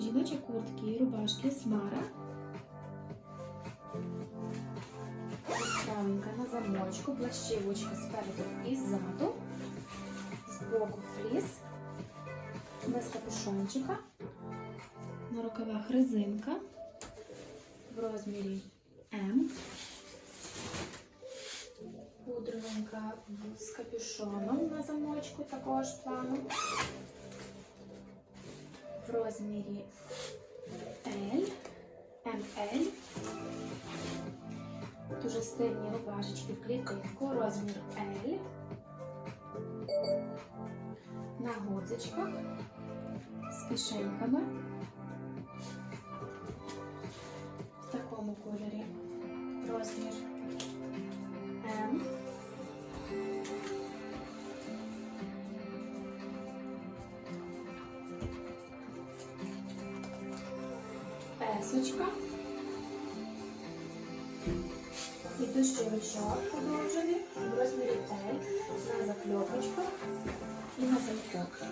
жіночі куртки рубашки Смара. Ставинка на замочку, плащівочка спереду і ззаду. Збоку фліс. Без капюшончика. На рукавах резинка в розмірі М. Пудровенька з капюшоном на замочку також плану. В розмірі L, ML. Дуже стильні рубашечки в клітинку, розмір L. На гудзичках з кишеньками. В такому кольорі розмір Есочка. І дощовичок подовжений в розмірі L на закльопочках і на замку.